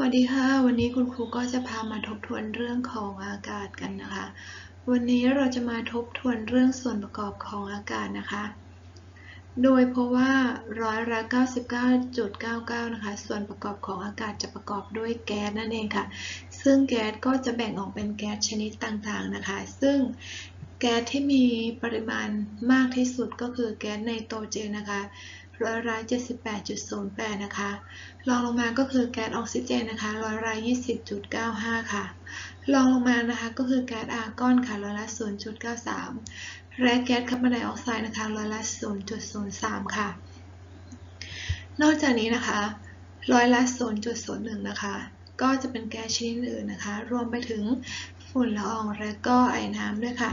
วัสดีค่ะ วันนี้คุณครูก็จะพามาทบทวนเรื่องของอากาศกันนะคะ วันนี้เราจะมาทบทวนเรื่องส่วนประกอบของอากาศนะคะ โดยเพราะว่าร้อยละ99.99 นะคะ ส่วนประกอบของอากาศจะประกอบด้วยแก๊สนั่นเองค่ะ ซึ่งแก๊สก็จะแบ่งออกเป็นแก๊สชนิดต่างๆนะคะ ซึ่งแก๊สที่มีปริมาณมากที่สุดก็คือแก๊สไนโตรเจนนะคะ ร้อยละ78.08 นะคะรองลงมาก็คือแก๊สออกซิเจนนะคะร้อยละ20.95 ค่ะรองลงมานะคะก็คือแก๊สอาร์กอนค่ะร้อยละ0.93 และแก๊สคาร์บอนไดออกไซด์นะคะร้อยละ0.03 ค่ะ นอกจากนี้นะคะร้อยละ0.01 นะคะ ก็จะเป็นแก๊สชนิดอื่นนะคะ รวมไปถึงฝุ่นละอองและก็ไอน้ำด้วยค่ะ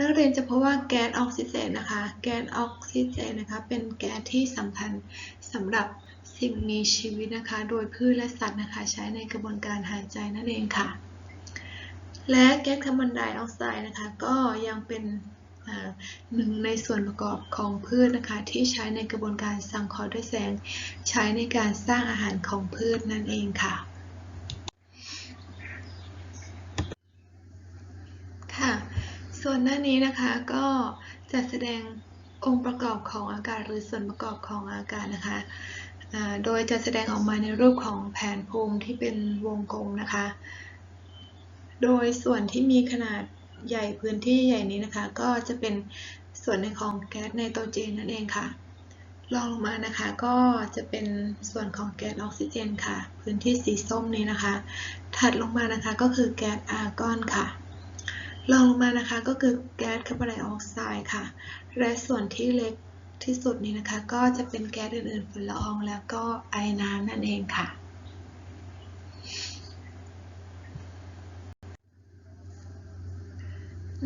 นักเรียนจะพบว่าแก๊สออกซิเจนนะคะ แก๊สออกซิเจนนะคะ เป็นแก๊สที่สำคัญสำหรับสิ่งมีชีวิตนะคะ โดยพืชและสัตว์นะคะ ใช้ในกระบวนการหายใจนั่นเองค่ะ และแก๊สคาร์บอนไดออกไซด์นะคะ ก็ยังเป็นหนึ่งในส่วนประกอบของพืชนะคะ ที่ใช้ในกระบวนการสังเคราะห์ด้วยแสง ใช้ในการสร้างอาหารของพืชนั่นเองค่ะ ค่ะ ส่วนหน้านี้นะคะก็จะแสดงองค์ประกอบของอากาศหรือส่วนประกอบของอากาศนะคะ โดยจะแสดงออกมาในรูปของแผนภูมิที่เป็นวงกลมนะคะ โดยส่วนที่มีขนาดใหญ่พื้นที่ใหญ่นี้นะคะ ก็จะเป็นส่วนในของแก๊สไนโตรเจนนั่นเองค่ะรองลงมานะคะก็จะเป็นส่วนของแก๊สออกซิเจนค่ะ พื้นที่สีส้มนี้นะคะ ถัดลงมานะคะก็คือแก๊สอาร์กอนค่ะ รองลงมานะคะก็คือแก๊สคาร์บอนไดออกไซด์ค่ะ และส่วนที่เล็กที่สุดนี้นะคะ ก็จะเป็นแก๊สอื่นๆฝุ่นละอองแล้วก็ไอน้ำนั่นเองค่ะ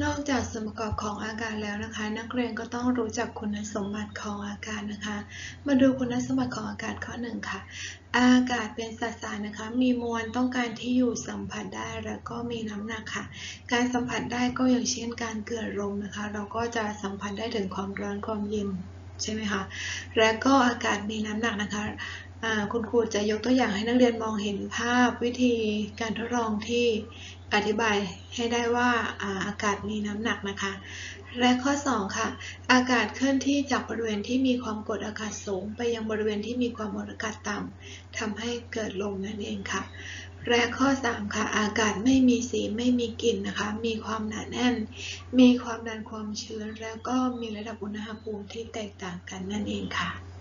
นอกจากส่วนประกอบของอากาศแล้วนะคะ นักเรียนก็ต้องรู้จักคุณสมบัติของอากาศนะคะ มาดูคุณสมบัติของอากาศข้อหนึ่งค่ะ อากาศเป็นสสารนะคะ มีมวลต้องการที่อยู่สัมผัสได้แล้วก็มีน้ำหนักค่ะ การสัมผัสได้ก็อย่างเช่นการเกิดลมนะคะ เราก็จะสัมผัสได้ถึงความร้อนความเย็นใช่ไหมคะ และก็อากาศมีน้ำหนักนะคะ คุณครูจะยกตัวอย่างให้นักเรียนมองเห็นภาพวิธีการทดลองที่อธิบายให้ได้ว่าอากาศมีน้ำหนักนะคะ และข้อ 2 ค่ะ อากาศเคลื่อนที่จากบริเวณที่มีความกดอากาศสูง ไปยังบริเวณที่มีความกดอากาศต่ำทำให้เกิดลมนั่นเองค่ะ และข้อ 3 ค่ะ อากาศไม่มีสีไม่มีกลิ่นนะคะ มีความหนาแน่น มีความดันความชื้น แล้วก็มีระดับอุณหภูมิที่แตกต่างกันนั่นเองค่ะ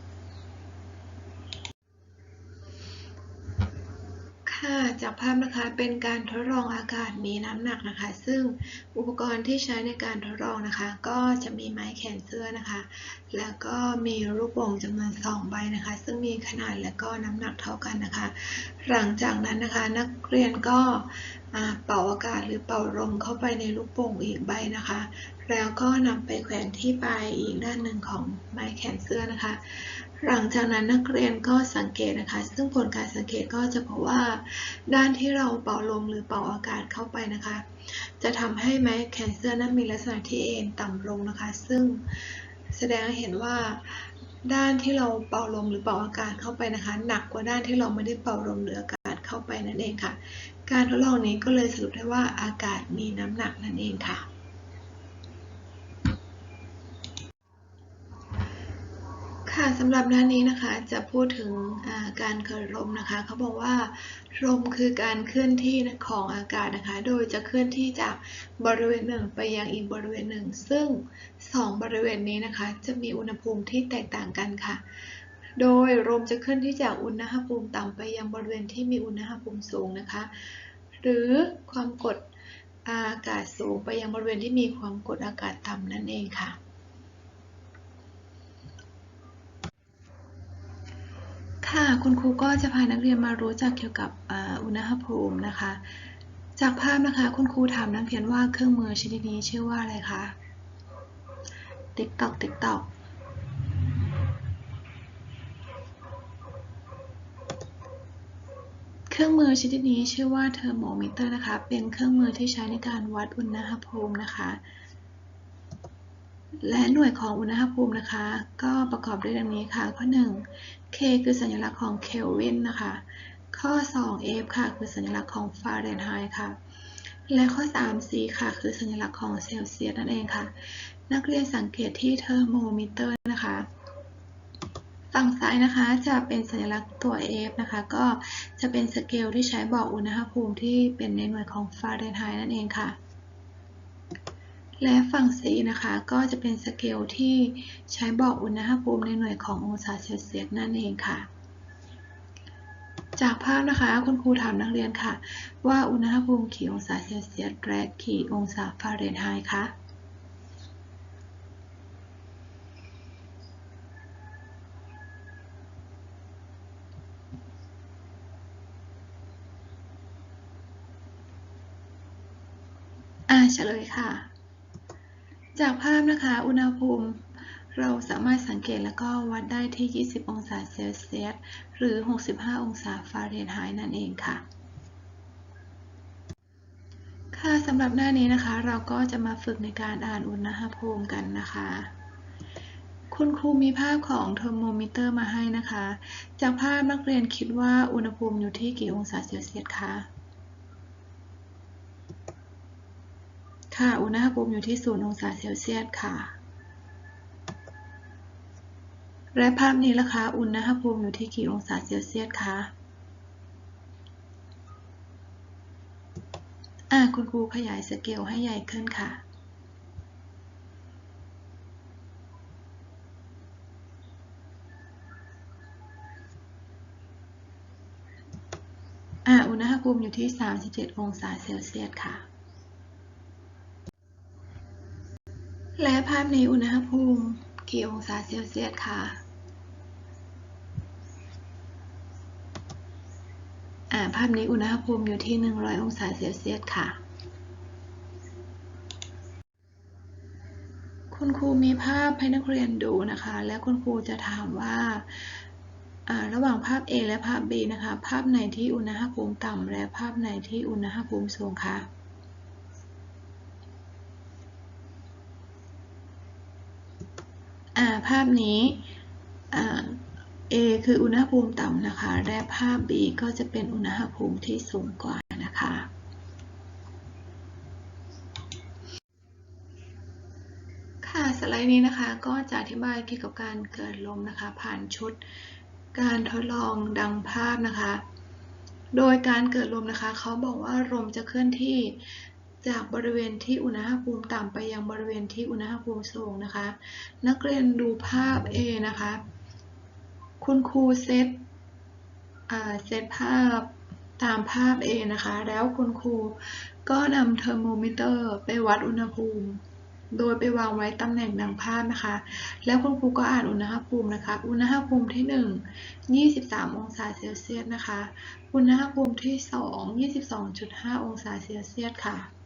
ค่ะจากภาพนะคะเป็นการทดลองอากาศมีน้ำหนักนะคะ ซึ่งอุปกรณ์ที่ใช้ในการทดลองนะคะ ก็จะมีไม้แขวนเสื้อนะคะ แล้วก็มีลูกโป่งจำนวน 2 ใบนะคะ ซึ่งมีขนาดและก็น้ำหนักเท่ากันนะคะ หลังจากนั้นนะคะนักเรียนก็เป่าอากาศหรือเป่าลมเข้าไปในลูกโป่งอีกใบนะคะ แล้วก็นำไปแขวนที่ปลายอีกด้านหนึ่งของไม้แขวนเสื้อนะคะ หลังจากนั้นนักเรียนก็สังเกตนะคะ ซึ่งผลการสังเกตก็จะพบว่า ด้านที่เราเป่าลมหรือเป่าอากาศเข้าไปนะคะ จะทำให้ไม้แขนเสื้อนั้นมีลักษณะที่เอ็นต่ำลงนะคะ ซึ่งแสดงให้เห็นว่าด้านที่เราเป่าลมหรือเป่าอากาศเข้าไปนะคะ หนักกว่าด้านที่เราไม่ได้เป่าลมหรืออากาศเข้าไปนั่นเองค่ะ การทดลองนี้ก็เลยสรุปได้ว่าอากาศมีน้ำหนักนั่นเองค่ะ ค่ะสำหรับหน้านี้นะคะจะพูดถึงการเกิดลมนะคะเขาบอกว่าลมคือการเคลื่อนที่ของอากาศนะคะ โดยจะเคลื่อนที่จากบริเวณหนึ่งไปยังอีกบริเวณหนึ่ง ซึ่ง 2 บริเวณนี้นะคะ จะมีอุณหภูมิที่แตกต่างกันค่ะ โดยลมจะเคลื่อนที่จากอุณหภูมิต่ำไปยังบริเวณที่มีอุณหภูมิสูงนะคะ หรือความกดอากาศสูงไปยังบริเวณที่มีความกดอากาศต่ำนั่นเองค่ะ ค่ะ คุณครูก็จะพานักเรียนมารู้จักเกี่ยวกับอุณหภูมินะคะ จากภาพนะคะคุณครูถามนักเรียนว่าเครื่องมือชนิดนี้ชื่อว่าอะไรคะ ติ๊กตอกติ๊กตอกเครื่องมือชนิดนี้ชื่อว่าเทอร์โมมิเตอร์นะคะ เป็นเครื่องมือที่ใช้ในการวัดอุณหภูมินะคะ และหน่วยของอุณหภูมินะคะ ก็ประกอบด้วยดังนี้ค่ะ ข้อ 1 K คือสัญลักษณ์ของเคลวินนะคะ ข้อ 2f ค่ะ คือสัญลักษณ์ของฟาเรนไฮต์ค่ะ และข้อ 3c ค่ะ คือสัญลักษณ์ของเซลเซียสนั่นเองค่ะ นักเรียนสังเกตที่เทอร์โมมิเตอร์นะคะฝั่งซ้ายนะคะจะเป็นสัญลักษณ์ตัว F นะคะ ก็จะเป็นสเกลที่ใช้บอกอุณหภูมิที่เป็นในหน่วยของฟาเรนไฮต์นั่นเองค่ะ และฝั่ง C นะคะ ก็จะเป็นสเกลที่ใช้บอกอุณหภูมิในหน่วยขององศาเซลเซียสนั่นเองค่ะ จากภาพนะคะคุณครูถามนักเรียนค่ะ ว่าอุณหภูมิกี่องศาเซลเซียสและกี่องศาฟาเรนไฮต์คะอ่าเฉลยค่ะ จากภาพนะคะ อุณหภูมิเราสามารถสังเกตแล้วก็วัดได้ที่ 20 องศาเซลเซียส หรือ 65 องศาฟาเรนไฮต์นั่นเองค่ะ ค่ะสำหรับหน้านี้นะคะ เราก็จะมาฝึกในการอ่านอุณหภูมิกันนะคะ คุณครูมีภาพของเทอร์โมมิเตอร์มาให้นะคะ จากภาพนักเรียนคิดว่าอุณหภูมิอยู่ที่กี่องศาเซลเซียสคะ ค่ะ อุณหภูมิอยู่ที่0องศาเซลเซียสค่ะ และภาพนี้ล่ะคะ อุณหภูมิอยู่ที่กี่องศาเซลเซียสคะอ่าคุณครูขยายสเกลให้ใหญ่ขึ้นค่ะอ่าอุณหภูมิอยู่ที่ 37 องศาเซลเซียสค่ะ และภาพในอุณหภูมิกี่องศาเซลเซียสคะอ่าภาพนี้อุณหภูมิอยู่ที่ 100 องศาเซลเซียสค่ะ คุณครูมีภาพให้นักเรียนดูนะคะ และคุณครูจะถามว่าระหว่างภาพ A และภาพ B นะคะ ภาพไหนที่อุณหภูมิต่ำและภาพไหนที่อุณหภูมิสูงคะ อ่า ภาพนี้อ่า A คืออุณหภูมิต่ำนะคะ และภาพ B ก็จะเป็นอุณหภูมิที่สูงกว่านะคะ ค่ะสไลด์นี้นะคะก็จะอธิบายเกี่ยวกับการเกิดลมนะคะ ผ่านชุดการทดลองดังภาพนะคะ โดยการเกิดลมนะคะ เขาบอกว่าลมจะเคลื่อนที่ จากบริเวณที่อุณหภูมิต่ำไปยังบริเวณที่อุณหภูมิสูงนะคะ นักเรียนดูภาพ A นะคะ คุณครูเซตเซตภาพตามภาพ A นะคะ แล้วคุณครูก็นำเทอร์โมมิเตอร์ไปวัดอุณหภูมิ โดยไปวางไว้ตำแหน่งดังภาพนะคะ แล้วคุณครูก็อ่านอุณหภูมินะคะ อุณหภูมิที่ 1 23 องศาเซลเซียสนะคะ อุณหภูมิที่ 2 22.5 องศาเซลเซียสค่ะ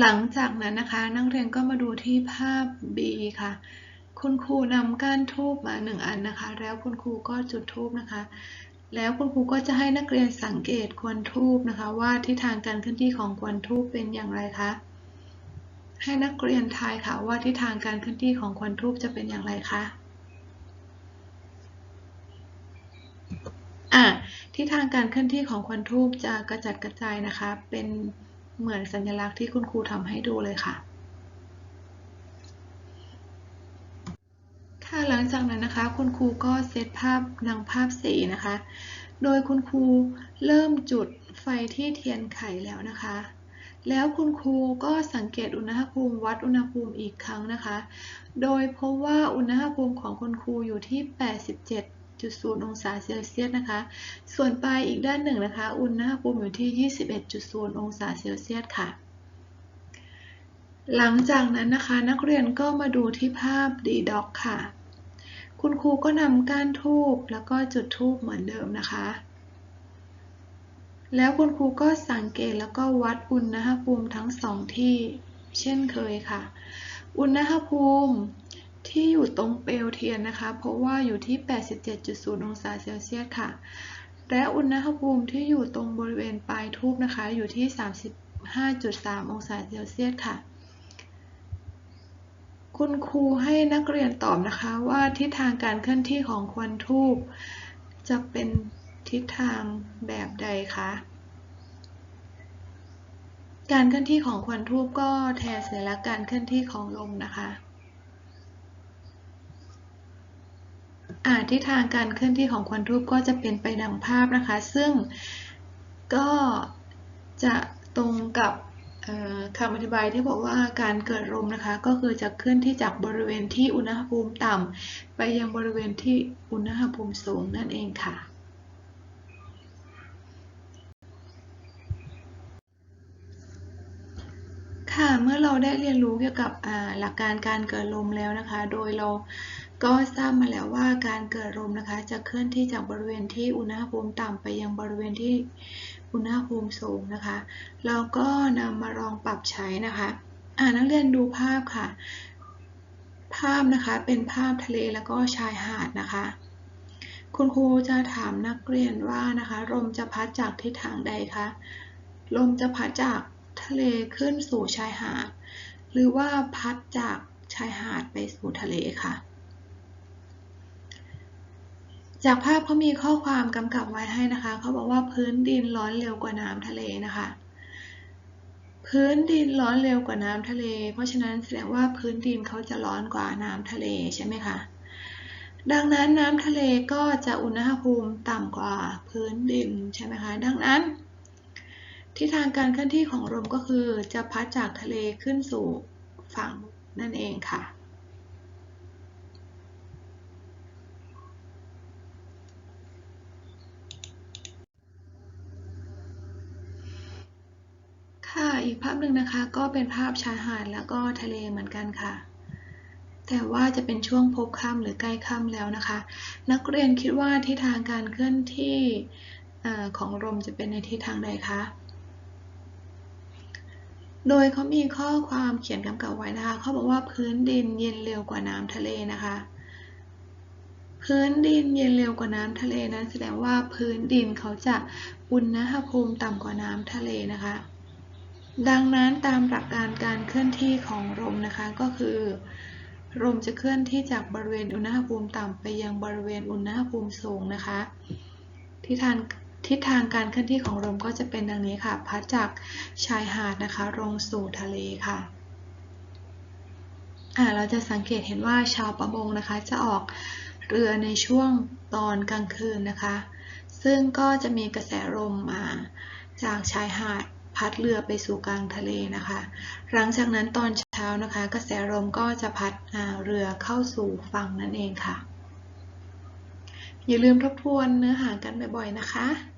หลังจากนั้นนะคะ นักเรียนก็มาดูที่ภาพ B ค่ะ คุณครูนำก้านทูบมาหนึ่งอันนะคะ แล้วคุณครูก็จุดทูบนะคะ แล้วคุณครูก็จะให้นักเรียนสังเกตควันทูบนะคะ ว่าทิศทางการเคลื่อนที่ของควันทูบเป็นอย่างไรคะให้นักเรียนทายค่ะว่าทิศทางการเคลื่อนที่ของควันทูบจะเป็นอย่างไรคะอะทิศทางการเคลื่อนที่ของควันทูบจะกระจัดกระจายนะคะเป็น เหมือนสัญลักษณ์ที่คุณครูทำให้ดูเลยค่ะ ค่ะหลังจากนั้นนะคะ คุณครูก็เซตภาพดังภาพสีนะคะ โดยคุณครูเริ่มจุดไฟที่เทียนไขแล้วนะคะ แล้วคุณครูก็สังเกตอุณหภูมิวัดอุณหภูมิอีกครั้งนะคะ โดยพบว่าอุณหภูมิของคุณครูอยู่ที่ 87 87.0 องศาเซลเซียสนะคะ ส่วนปลายอีกด้านหนึ่งนะคะ อุณหภูมิอยู่ที่ 21.0 องศาเซลเซียสค่ะ หลังจากนั้นนะคะนักเรียนก็มาดูที่ภาพดีด็อกค่ะ คุณครูก็นำก้านทูบแล้วก็จุดทูบเหมือนเดิมนะคะ แล้วคุณครูก็สังเกตแล้วก็วัดอุณหภูมิทั้งสองที่เช่นเคยค่ะ อุณหภูมิ ที่อยู่ตรงเปลวเทียนนะคะ เพราะว่าอยู่ที่ 87.0 องศาเซลเซียสค่ะ และอุณหภูมิที่อยู่ตรงบริเวณปลายทูบนะคะ อยู่ที่ 35.3 องศาเซลเซียสค่ะ คุณครูให้นักเรียนตอบนะคะว่าทิศทางการเคลื่อนที่ของควันทูบจะเป็นทิศทางแบบใดคะ การเคลื่อนที่ของควันทูบก็แทนสัญลักษณ์การเคลื่อนที่ของลมนะคะ อาทิศทางการเคลื่อนที่ของควันทูบก็จะเป็นไปดังภาพนะคะ ซึ่งก็จะตรงกับคำอธิบายที่บอกว่าการเกิดลมนะคะ ก็คือจะเคลื่อนที่จากบริเวณที่อุณหภูมิต่ำไปยังบริเวณที่อุณหภูมิสูงนั่นเองค่ะ ค่ะเมื่อเราได้เรียนรู้เกี่ยวกับหลักการการเกิดลมแล้วนะคะ โดยเรา ก็ทราบมาแล้วว่าการเกิดลมนะคะจะเคลื่อนที่จากบริเวณที่อุณหภูมิต่ำไปยังบริเวณที่อุณหภูมิสูงนะคะเราก็นำมาลองปรับใช้นะคะอ่านักเรียนดูภาพค่ะ ภาพนะคะเป็นภาพทะเลแล้วก็ชายหาดนะคะ คุณครูจะถามนักเรียนว่านะคะลมจะพัดจากทิศทางใดคะลมจะพัดจากทะเลขึ้นสู่ชายหาด หรือว่าพัดจากชายหาดไปสู่ทะเลค่ะ จากภาพเขามีข้อความกำกับไว้ให้นะคะ เขาบอกว่าพื้นดินร้อนเร็วกว่าน้ำทะเลนะคะ พื้นดินร้อนเร็วกว่าน้ำทะเล เพราะฉะนั้นแสดงว่าพื้นดินเขาจะร้อนกว่าน้ำทะเลใช่ไหมคะ ดังนั้นน้ำทะเลก็จะอุณหภูมิต่ำกว่าพื้นดินใช่ไหมคะ ดังนั้นทิศทางการเคลื่อนที่ของลมก็คือจะพัดจากทะเลขึ้นสู่ฝั่งนั่นเองค่ะ ค่ะ อีกภาพหนึ่งนะคะ ก็เป็นภาพชายหาดแล้วก็ทะเลเหมือนกันค่ะ แต่ว่าจะเป็นช่วงพบค่ำหรือใกล้ค่ำแล้วนะคะ นักเรียนคิดว่าทิศทางการเคลื่อนที่ของลมจะเป็นในทิศทางใดคะโดยเขามีข้อความเขียนกำกับไว้นะคะเขาบอกว่าพื้นดินเย็นเร็วกว่าน้ำทะเลนะคะ พื้นดินเย็นเร็วกว่าน้ำทะเลนั้นแสดงว่าพื้นดินเขาจะอุณหภูมิต่ำกว่าน้ำทะเลนะคะ ดังนั้นตามหลักการการเคลื่อนที่ของลมนะคะก็คือลมจะเคลื่อนที่จากบริเวณอุณหภูมิต่ำไปยังบริเวณอุณหภูมิสูงนะคะทิศทางทิศทางการเคลื่อนที่ของลมก็จะเป็นดังนี้ค่ะ พัดจากชายหาดนะคะลงสู่ทะเลค่ะอ่าเราจะสังเกตเห็นว่าชาวประมงนะคะจะออกเรือในช่วงตอนกลางคืนนะคะ ซึ่งก็จะมีกระแสลมมาจากชายหาด พัดเรือไปสู่กลางทะเลนะคะ หลังจากนั้นตอนเช้านะคะ กระแสลมก็จะพัดเรือเข้าสู่ฝั่งนั่นเองค่ะ อย่าลืมทบทวนเนื้อหากันบ่อยๆนะคะ